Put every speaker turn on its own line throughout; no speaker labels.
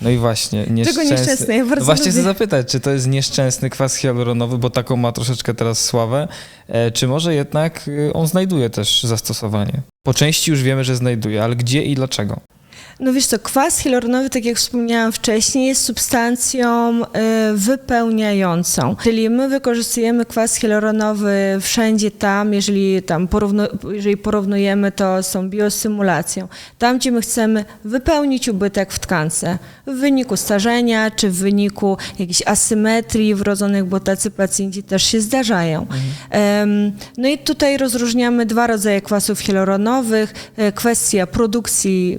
No i właśnie, nieszczęsny.
nieszczęsny? Ja bardzo
właśnie chcę
lubię.
zapytać, czy to jest nieszczęsny kwas hialuronowy, bo taką ma troszeczkę teraz sławę, e, czy może jednak y, on znajduje też zastosowanie? Po części już wiemy, że znajduje, ale gdzie i dlaczego?
No wiesz co, kwas hialuronowy, tak jak wspomniałam wcześniej, jest substancją y, wypełniającą. Czyli my wykorzystujemy kwas hialuronowy wszędzie tam, jeżeli tam jeżeli porównujemy to z tą biosymulacją. Tam, gdzie my chcemy wypełnić ubytek w tkance w wyniku starzenia, czy w wyniku jakiejś asymetrii wrodzonych, bo tacy pacjenci też się zdarzają. Em, No i tutaj rozróżniamy dwa rodzaje kwasów hialuronowych. E, Kwestia produkcji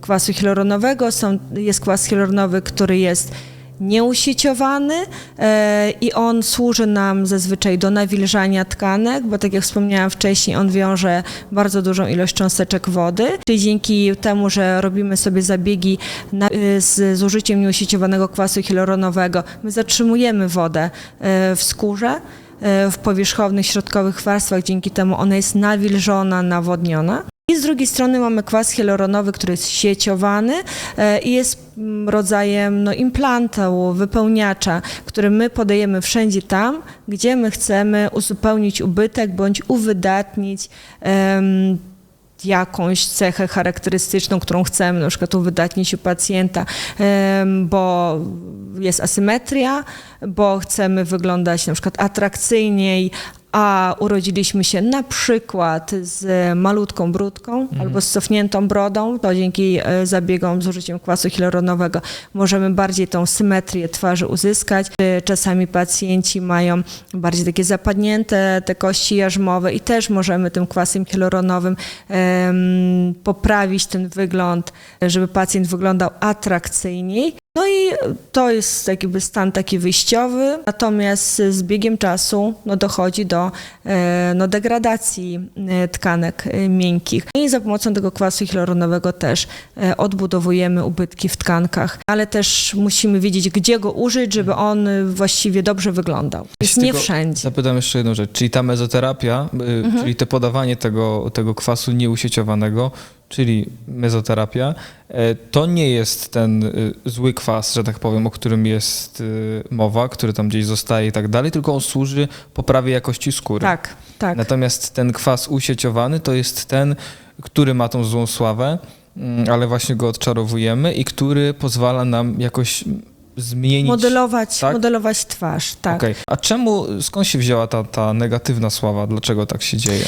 kwasu hialuronowego. Są, jest kwas hialuronowy, który jest nieusieciowany e, i on służy nam zazwyczaj do nawilżania tkanek, bo tak jak wspomniałam wcześniej, on wiąże bardzo dużą ilość cząsteczek wody, czyli dzięki temu, że robimy sobie zabiegi na, e, z, z użyciem nieusieciowanego kwasu hialuronowego, my zatrzymujemy wodę e, w skórze, e, w powierzchownych, środkowych warstwach, dzięki temu ona jest nawilżona, nawodniona. I z drugiej strony mamy kwas hialuronowy, który jest sieciowany e, i jest mm, rodzajem no, implantu, wypełniacza, który my podajemy wszędzie tam, gdzie my chcemy uzupełnić ubytek bądź uwydatnić em, jakąś cechę charakterystyczną, którą chcemy na przykład uwydatnić u pacjenta, bo jest asymetria, bo chcemy wyglądać na przykład atrakcyjniej, a urodziliśmy się na przykład z malutką brudką albo z cofniętą brodą, to dzięki e, zabiegom z użyciem kwasu hialuronowego możemy bardziej tą symetrię twarzy uzyskać. E, Czasami pacjenci mają bardziej takie zapadnięte te kości jarzmowe i też możemy tym kwasem hialuronowym em, poprawić ten wygląd, żeby pacjent wyglądał atrakcyjniej. No i to jest jakby stan taki wyjściowy, natomiast z biegiem czasu no, dochodzi do e, no, degradacji e, tkanek e, miękkich. I za pomocą tego kwasu hialuronowego też odbudowujemy ubytki w tkankach, ale też musimy wiedzieć, gdzie go użyć, żeby on właściwie dobrze wyglądał. Jest nie wszędzie.
Zapytam jeszcze jedną rzecz, czyli ta mezoterapia, y,
Mhm.
czyli te podawanie tego, tego kwasu nieusieciowanego, czyli mezoterapia, e, to nie jest ten y, zły kwas, że tak powiem, o którym jest y, mowa, który tam gdzieś zostaje i tak dalej, tylko on służy poprawie jakości skóry.
Tak, tak.
Natomiast ten kwas usieciowany to jest ten, który ma tą złą sławę, mm, ale właśnie go odczarowujemy i który pozwala nam jakoś zmienić...
Modelować,
tak?
modelować twarz, tak.
Okej. A czemu, skąd się wzięła ta, ta negatywna sława? Dlaczego tak się dzieje?